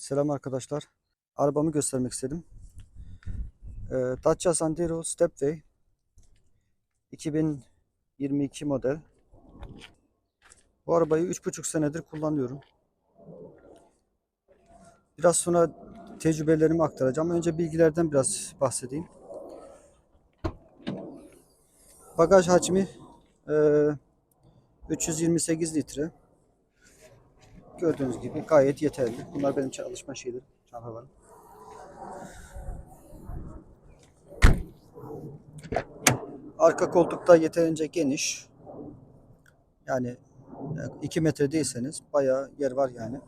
Selam arkadaşlar. Arabamı göstermek istedim. Ee, Dacia Sandero Stepway 2022 model. Bu arabayı 3,5 senedir kullanıyorum. Biraz sonra tecrübelerimi aktaracağım. Önce bilgilerden biraz bahsedeyim. Bagaj hacmi e, 328 litre. Gördüğünüz gibi gayet yeterli. Bunlar benim çalışma şeylerim, çantalarım. Arka koltukta yeterince geniş. Yani 2 metre değilseniz bayağı yer var yani.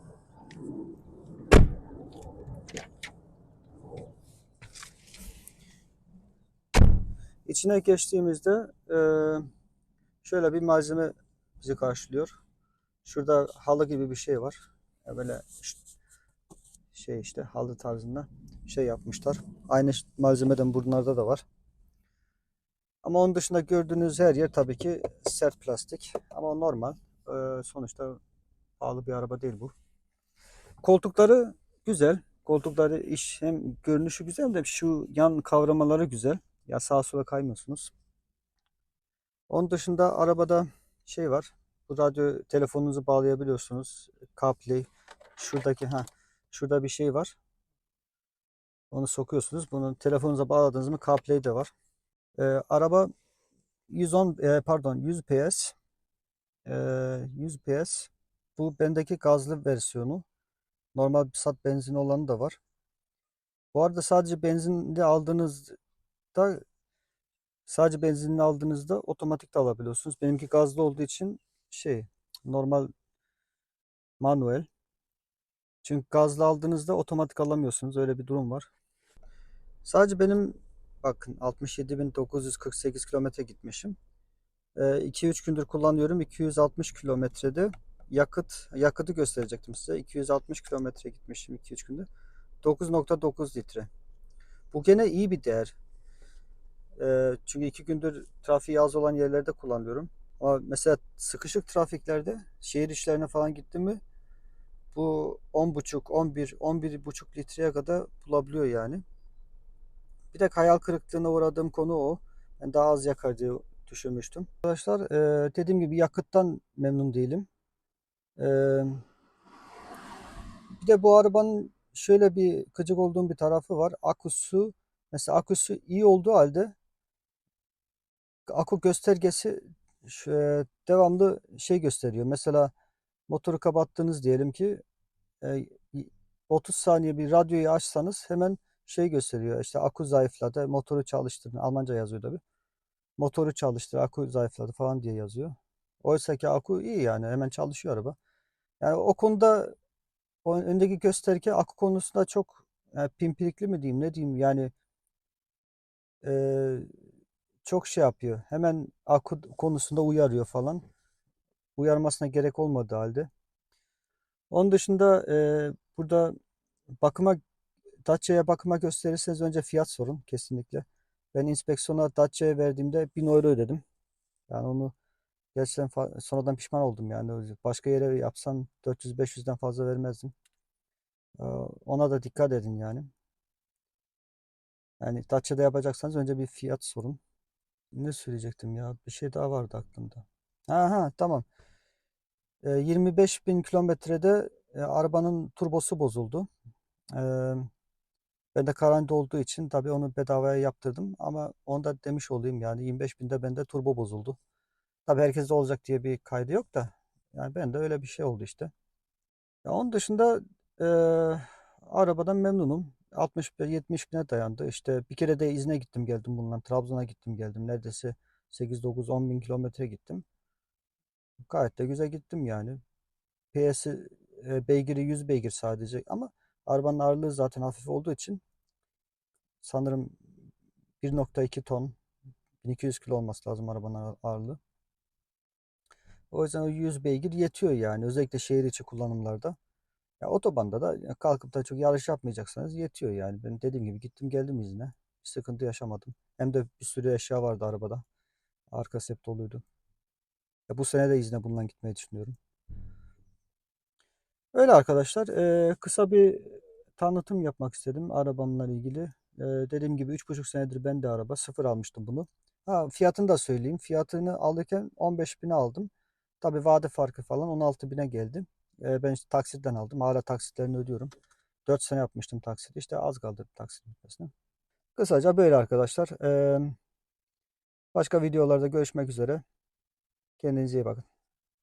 İçine geçtiğimizde eee, şöyle bir malzeme bizi karşılıyor. Şurada halı gibi bir şey var. Ya böyle şey işte halı tarzında şey yapmışlar. Aynı malzemeden bunlarda da var. Ama onun dışında gördüğünüz her yer tabii ki sert plastik. Ama normal. Ee, sonuçta pahalı bir araba değil bu. Koltukları güzel. Koltukları iş hem görünüşü güzel de şu yan kavramaları güzel. Ya sağa sola kaymıyorsunuz. Onun dışında arabada şey var. Bu radyo telefonunuzu bağlayabiliyorsunuz. CarPlay. Şuradaki ha şurada bir şey var. Onu sokuyorsunuz. Bunu telefonunuza bağladınız mı CarPlay de var. Ee, araba 110 e, pardon 100 PS. Ee, 100 PS. Bu bendeki gazlı versiyonu. Normal sat benzin olanı da var. Bu arada sadece benzinli aldığınızda sadece benzinli aldığınızda otomatik de alabiliyorsunuz. Benimki gazlı olduğu için şey normal manuel. Çünkü gazlı aldığınızda otomatik alamıyorsunuz. Öyle bir durum var. Sadece benim bakın 67.948 kilometre gitmişim. 2-3 gündür kullanıyorum. 260 kilometrede yakıt yakıtı gösterecektim size. 260 kilometre gitmişim 2-3 günde. 9.9 litre. Bu gene iyi bir değer. Çünkü 2 gündür trafiği az olan yerlerde kullanıyorum. Mesela sıkışık trafiklerde şehir işlerine falan gittim mi bu 10.5, 11, 11.5 litreye kadar bulabiliyor yani. Bir de hayal kırıklığına uğradığım konu o. Ben daha az yakar diye düşünmüştüm. Arkadaşlar e, dediğim gibi yakıttan memnun değilim. E, bir de bu arabanın şöyle bir gıcık olduğum bir tarafı var. Aküsü mesela aküsü iyi olduğu halde akü göstergesi şu- devamlı şey gösteriyor. Mesela motoru kapattınız diyelim ki e, 30 saniye bir radyoyu açsanız hemen şey gösteriyor. İşte akü zayıfladı, motoru çalıştırın. Almanca yazıyor tabi. Motoru çalıştır, akü zayıfladı falan diye yazıyor. Oysa ki akü iyi yani hemen çalışıyor araba. Yani o konuda o öndeki gösterge akü konusunda çok yani pimpirikli mi diyeyim ne diyeyim yani e, çok şey yapıyor. Hemen akü konusunda uyarıyor falan. Uyarmasına gerek olmadığı halde. Onun dışında e, burada bakıma Dacia'ya bakıma gösterirseniz önce fiyat sorun kesinlikle. Ben inspeksiyona Dacia'ya verdiğimde 1000 euro ödedim. Yani onu gerçekten sonradan pişman oldum yani. Başka yere yapsam 400-500'den fazla vermezdim. Ee, Ona da dikkat edin yani. Yani Dacia'da yapacaksanız önce bir fiyat sorun. Ne söyleyecektim ya? Bir şey daha vardı aklımda. Ha ha tamam. Ee, 25 bin kilometrede e, arabanın turbosu bozuldu. Ee, ben de Karan'da olduğu için tabii onu bedavaya yaptırdım. Ama onu da demiş olayım yani 25 binde bende turbo bozuldu. Tabii herkeste olacak diye bir kaydı yok da. Yani ben de öyle bir şey oldu işte. Ya onun dışında e, arabadan memnunum. 60-70 bine dayandı. İşte bir kere de izne gittim geldim bundan. Trabzon'a gittim geldim. Neredeyse 8-9-10 bin kilometre gittim. Gayet de güzel gittim yani. PS'i e, beygiri 100 beygir sadece ama arabanın ağırlığı zaten hafif olduğu için sanırım 1.2 ton 1200 kilo olması lazım arabanın ağ- ağırlığı. O yüzden o 100 beygir yetiyor yani özellikle şehir içi kullanımlarda. Ya otobanda da kalkıp da çok yarış yapmayacaksanız yetiyor yani. Ben dediğim gibi gittim geldim izine. Bir sıkıntı yaşamadım. Hem de bir sürü eşya vardı arabada. Arkası hep doluydu. Ya bu sene de izne bundan gitmeyi düşünüyorum. Öyle arkadaşlar. eee, kısa bir tanıtım yapmak istedim arabamla ilgili. Ee, dediğim gibi 3,5 senedir ben de araba. Sıfır almıştım bunu. Ha, fiyatını da söyleyeyim. Fiyatını alırken 15 bine aldım. Tabi vade farkı falan 16 bine geldi. Ee, ben işte taksitten aldım. Hala taksitlerini ödüyorum. 4 sene yapmıştım taksiti. İşte az kaldı taksit bitmesine. Kısaca böyle arkadaşlar. Ee, başka videolarda görüşmek üzere. Kendinize iyi bakın.